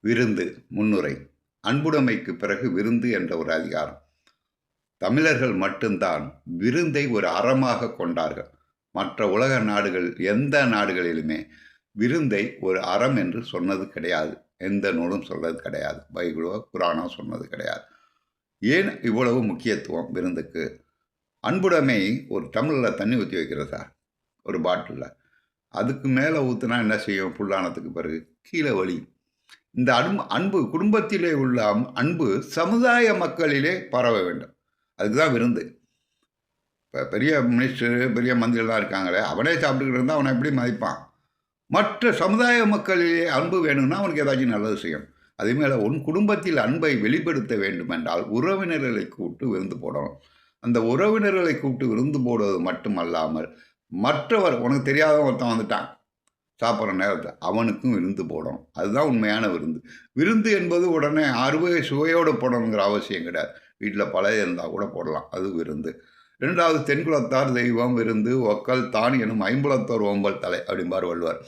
விருந்து முன்னுரை. அன்புடைமைக்கு பிறகு விருந்து என்ற ஒரு அதிகாரம். தமிழர்கள் மட்டும்தான் விருந்தை ஒரு அறமாக கொண்டார்கள். மற்ற உலக நாடுகள் எந்த நாடுகளிலுமே விருந்தை ஒரு அறம் என்று சொன்னது கிடையாது. எந்த நூலும் சொல்றது கிடையாது. பைபிளோ குரானோ சொன்னது கிடையாது. ஏன் இவ்வளவு முக்கியத்துவம் விருந்துக்கு? அன்புடைமை ஒரு டம்ளரில் தண்ணி ஊற்றி வைக்கிறதா சார் ஒரு பாட்டிலில். அதுக்கு மேலே ஊற்றுனா என்ன செய்யும்? புல்லானத்துக்கு பிறகு கீழே வலியும் இந்த அன்பு அன்பு குடும்பத்திலே உள்ள அன்பு சமுதாய மக்களிலே பரவ வேண்டும். அதுக்கு தான் விருந்து. இப்போ பெரிய மினிஸ்டர் பெரிய மந்திரிலாம் இருக்காங்களே அவனே சாப்பிட்டுக்கிட்டு இருந்தால் அவனை எப்படி மதிப்பான்? மற்ற சமுதாய மக்களிலே அன்பு வேணும்னா அவனுக்கு ஏதாச்சும் நல்லது செய்யணும். அதே மேலே உன் குடும்பத்தில் அன்பை வெளிப்படுத்த வேண்டும் என்றால் உறவினர்களை கூப்பிட்டு விருந்து போடணும். அந்த உறவினர்களை கூப்பிட்டு விருந்து போடுவது மட்டுமல்லாமல் மற்றவர் உனக்கு தெரியாத ஒருத்தன் வந்துட்டான். சாப்பிட்ற நேரத்தில் அவனுக்கும் விருந்து போடணும். அதுதான் உண்மையான விருந்து. விருந்து என்பது உடனே அறுவை சுவையோடு போடணுங்கிற அவசியம் கிடையாது. வீட்டில் பழைய இருந்தால் கூட போடலாம். அது விருந்து. ரெண்டாவது தென்குலத்தார் தெய்வம் விருந்து ஒக்கல் தான் எனும் ஐம்புலத்தோர் ஓம்பல் தலை அப்படிம்பார் வள்ளுவார்.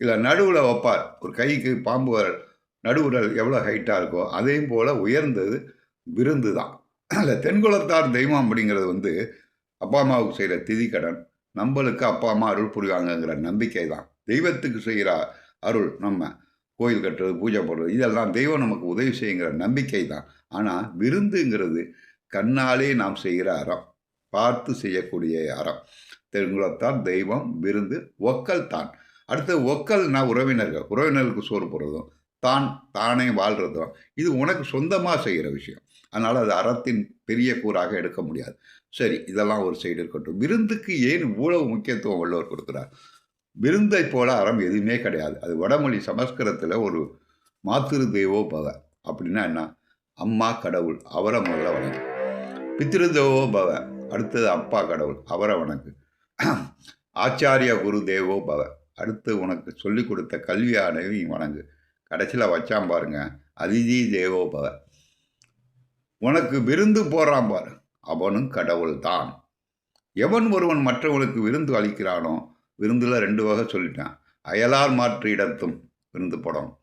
இல்லை நடுவில் வைப்பார். ஒரு கைக்கு பாம்பு வரல். நடுவுரல் எவ்வளோ ஹைட்டாக இருக்கோ அதையும் போல் உயர்ந்தது விருந்து தான் அதில் தென்குலத்தார் தெய்வம் அப்படிங்கிறது வந்து அப்பா அம்மாவுக்கு செய்கிற திதிக்கடன். நம்மளுக்கு அப்பா அம்மா அருள் புரிவாங்கங்கிற நம்பிக்கை தான் தெய்வத்துக்கு செய்கிற அருள் நம்ம கோயில் கட்டுறது பூஜை போடுறது இதெல்லாம் தெய்வம் நமக்கு உதவி செய்யுங்கிற நம்பிக்கை தான் ஆனால் விருந்துங்கிறது கண்ணாலே நாம் செய்கிற அறம் பார்த்து செய்யக்கூடிய அறம். தென்குலத்தார் தெய்வம் விருந்து ஒக்கல் தான் அடுத்து ஒக்கல்னா உறவினர்கள். உறவினர்களுக்கு சோறு போடுறதும் தான் தானே வாழ்கிறதும் இது உனக்கு சொந்தமாக செய்கிற விஷயம். அதனால் அது அறத்தின் பெரிய கூறாக எடுக்க முடியாது. சரி இதெல்லாம் ஒரு சைடு இருக்கட்டும். விருந்துக்கு ஏன் இவ்வளவு முக்கியத்துவம் உள்ளவர் கொடுக்குறார்? விருந்தை போல அறம் எதுவுமே கிடையாது. அது வடமொழி சமஸ்கிருதத்தில் ஒரு மாத்திரு தெய்வோ பவ. அப்படின்னா என்ன? அம்மா கடவுள் அவரை முதல்ல வணங்கு. பித்திரு தேவோ பவ அடுத்தது அப்பா கடவுள் அவரை வணங்கு. ஆச்சாரிய குரு தேவோ பவ அடுத்து உனக்கு சொல்லிக் கொடுத்த கல்வியானவை வணங்கு. கடைசியில் வச்சான் பாருங்க. அதிதி தேவோபவ உனக்கு விருந்து போடுறான் பாரு. அவனும் கடவுள் தான் எவன் ஒருவன் மற்றவனுக்கு விருந்து அளிக்கிறானோ விருந்தில் ரெண்டு வகை சொல்லிட்டான். அயலார் மாற்று இடத்தும் விருந்து போடணும்.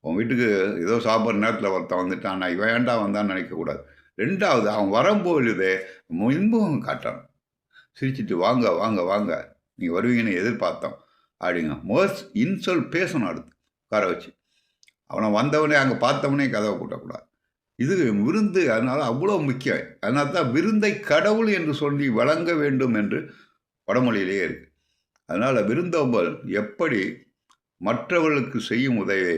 உன் வீட்டுக்கு ஏதோ சாப்பிட்ற நேரத்தில் ஒருத்தன் வந்துட்டான் நான் இவன் வந்தான்னு நினைக்கக்கூடாது. ரெண்டாவது அவன் வரும்பொழுதே இன்பம் காட்டணும். சிரிச்சிட்டு வாங்க வாங்க வாங்க. நீங்கள் வருவீங்கன்னு எதிர்பார்த்தோம். அப்படிங்க. மோஸ்ட் இன்சொல் பேசணும் அடுத்து. உட்கார வச்சு. அவனை வந்தவனே அங்கே பார்த்தவனே கதவை கூட்டக்கூடாது இது விருந்து அதனால் அவ்வளோ முக்கியம். அதனால தான் விருந்தை கடவுள் என்று சொல்லி வழங்க வேண்டும் என்று வடமொழியிலேயே இருக்குது அதனால் விருந்தோம்பல் எப்படி மற்றவர்களுக்கு செய்யும் உதவியை